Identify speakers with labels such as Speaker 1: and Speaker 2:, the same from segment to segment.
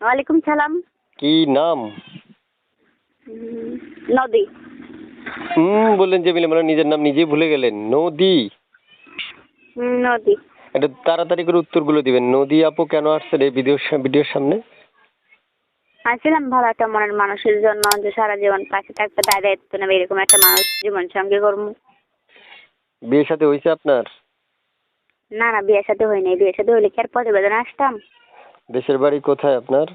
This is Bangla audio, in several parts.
Speaker 1: ওয়ালাইকুম সালাম।
Speaker 2: কি নাম?
Speaker 1: নদী।
Speaker 2: হুম বললেন যে মিলে মানে নিজের নাম নিজেই ভুলে গেলেন। নদী।
Speaker 1: নদী।
Speaker 2: তাড়াতাড়ি করে উত্তরগুলো দিবেন। নদী আপু কেন আসছেন এই ভিডিওর সা- ভিডিওর সামনে?
Speaker 1: আসছিলাম ভালো একটা মনের মানুষের জন্য যে সারা জীবন পাশে থাকবে দায় দায়িত্ব নেবে এরকম একটা মানুষ জীবন সঙ্গে করব।
Speaker 2: বিয়ের সাথে হয়েছে আপনার?
Speaker 1: না না বিয়ের সাথে হয়নি। বিয়ের সাথে হইলে কি আর প্রতিবেদন আসতাম?
Speaker 2: দেশের বাড়ি কোথায় আপনার?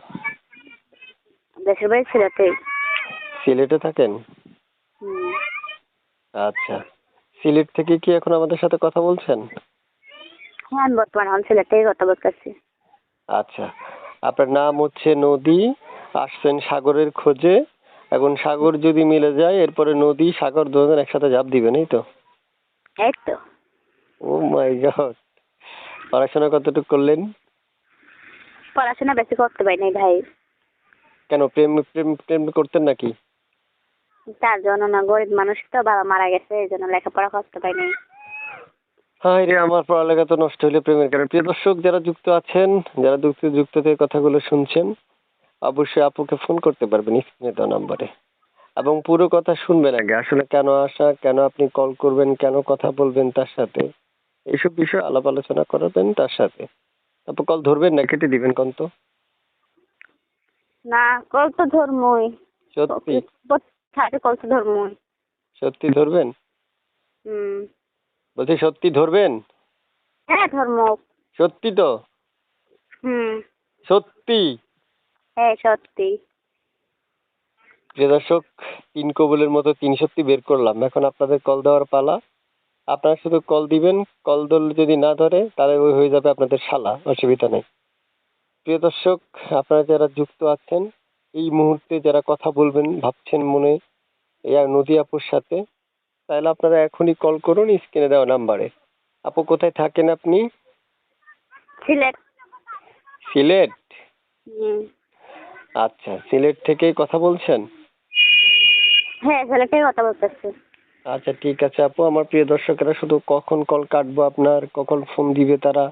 Speaker 1: দেশের বাড়ি ছেলেতে
Speaker 2: সিলেটে থাকেন? আচ্ছা। সিলেট থেকে কি এখন আমাদের সাথে কথা বলছেন?
Speaker 1: হ্যাঁ আমি বর্তমানে এখন সিলেটেই কথা বলতেছি।
Speaker 2: আচ্ছা। আপনার নাম হচ্ছে নদী আসছেন সাগরের খোঁজে। এখন সাগর যদি মিলে যায় এরপরে নদী সাগর দুজন একসাথে ঝাঁপ দিবেন এই তো?
Speaker 1: এই তো।
Speaker 2: Oh my god. পড়াশোনা কতটুকু করলেন?
Speaker 1: পড়াশোনা বেশি করতে পারি নাই ভাই।
Speaker 2: কেন? প্রেম প্রেম প্রেম করতেন নাকি?
Speaker 1: তার জন্য না গরিব মানুষ তো বাবা মারা গেছে এই জন্য লেখাপড়া করতে পারি নাই।
Speaker 2: হাই রে আমার পড়ালেখা তো নষ্ট হলে প্রেমের কারণে। প্রিয় দর্শক যারা যুক্ত আছেন যারা যুক্ত যুক্ত থেকে কথাগুলো শুনছেন অবশ্যই আপুকে ফোন করতে পারবেন স্ক্রিনে দেওয়া নাম্বারে। এবং পুরো কথা শুনবেন আগে আসলে কেন আসা কেন আপনি কল করবেন কেন কথা বলবেন তার সাথে। এইসব বিষয়ে আলাপ আলোচনা করাবেন তার সাথে। আপু কল ধরবেন না কেটে দিবেন কোন তো?
Speaker 1: না কল তো ধর্মই।
Speaker 2: সত্যি?
Speaker 1: থাকে কল তো ধর্মই।
Speaker 2: সত্যি ধরবেন?
Speaker 1: হুম।
Speaker 2: বলছি সত্যি ধরবেন?
Speaker 1: হ্যাঁ ধর্ম
Speaker 2: সত্যি তো?
Speaker 1: হুম।
Speaker 2: সত্যি?
Speaker 1: হ্যাঁ সত্যি।
Speaker 2: প্রিয় দর্শক তিন কবুলের মতো তিন সত্যি বের করলাম। এখন আপনাদের কল দেওয়ার পালা। আপনারা শুধু কল দিবেন কল ধরলে যদি না ধরে তাহলে ওই হয়ে যাবে আপনাদের শালা অসুবিধা নেই। প্রিয় দর্শক আপনারা যারা যুক্ত আছেন এই মুহূর্তে যারা কথা বলবেন ভাবছেন মনে আর নদী আপুর সাথে তাহলে আপনারা এখনই কল করুন স্ক্রিনে দেওয়া নাম্বারে। আপু কোথায় থাকেন আপনি?
Speaker 1: সিলেট।
Speaker 2: সিলেট? আচ্ছা সিলেট থেকেই কথা বলছেন?
Speaker 1: হ্যাঁ সিলেটেই কথা বলতেছি।
Speaker 2: আচ্ছা ঠিক আছে আপু। আমার প্রিয় দর্শকেরা শুধু কখন কল কাটবো আপনার কখন ফোন দিবে তারা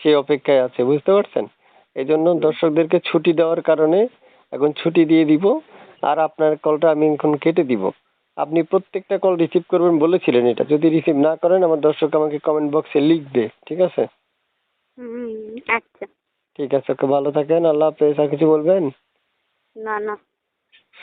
Speaker 2: সেই অপেক্ষায় আছে বুঝতে পারছেন? এই জন্য দর্শকদেরকে ছুটি দেওয়ার কারণে এখন ছুটি দিয়ে দিব আর আপনার কলটা আমি এখন কেটে দিব। আপনি প্রত্যেকটা কল রিসিভ করবেন বলেছিলেন এটা। যদি রিসিভ না করেন আমার দর্শক আমাকে কমেন্ট বক্সে লিখবে ঠিক আছে?
Speaker 1: হুম আচ্ছা।
Speaker 2: ঠিক আছে ওকে ভালো থাকেন আল্লাহ হাফেজ আর কিছু বলবেন?
Speaker 1: না না।